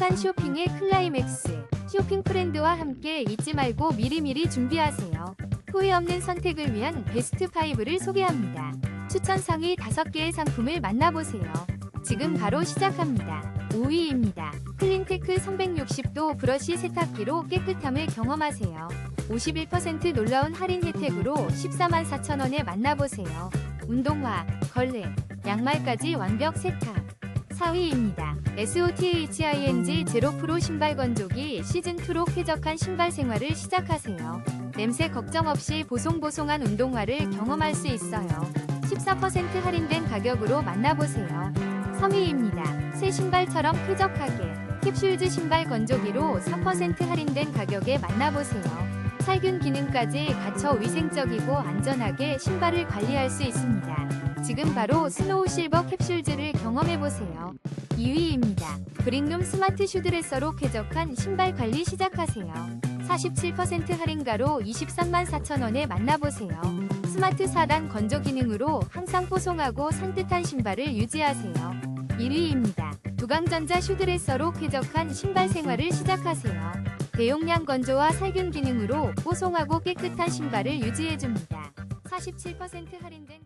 쾌적한 쇼핑의 클라이맥스. 쇼핑 프렌드와 함께 잊지 말고 미리미리 준비하세요. 후회 없는 선택을 위한 베스트 5를 소개합니다. 추천 상위 5개의 상품을 만나보세요. 지금 바로 시작합니다. 5위입니다. 클린테크 360도 브러쉬 세탁기로 깨끗함을 경험하세요. 51% 놀라운 할인 혜택으로 14만 4천원에 만나보세요. 운동화, 걸레, 양말까지 완벽 세탁. 4위입니다. SOTHING 제로 프로 신발 건조기 시즌2로 쾌적한 신발 생활을 시작하세요. 냄새 걱정 없이 보송보송한 운동화를 경험할 수 있어요. 14% 할인된 가격으로 만나보세요. 3위입니다. 새 신발처럼 쾌적하게 캡슐즈 신발 건조기로 3% 할인된 가격에 만나보세요. 살균 기능까지 갖춰 위생적이고 안전하게 신발을 관리할 수 있습니다. 지금 바로 스노우 실버 캡슐즈를 경험해보세요. 2위입니다. 브릭룸 스마트 슈드레서로 쾌적한 신발 관리 시작하세요. 47% 할인가로 23만 4천원에 만나보세요. 스마트 4단 건조 기능으로 항상 뽀송하고 산뜻한 신발을 유지하세요. 1위입니다. 두강전자 슈드레서로 쾌적한 신발 생활을 시작하세요. 대용량 건조와 살균 기능으로 뽀송하고 깨끗한 신발을 유지해줍니다. 47% 할인된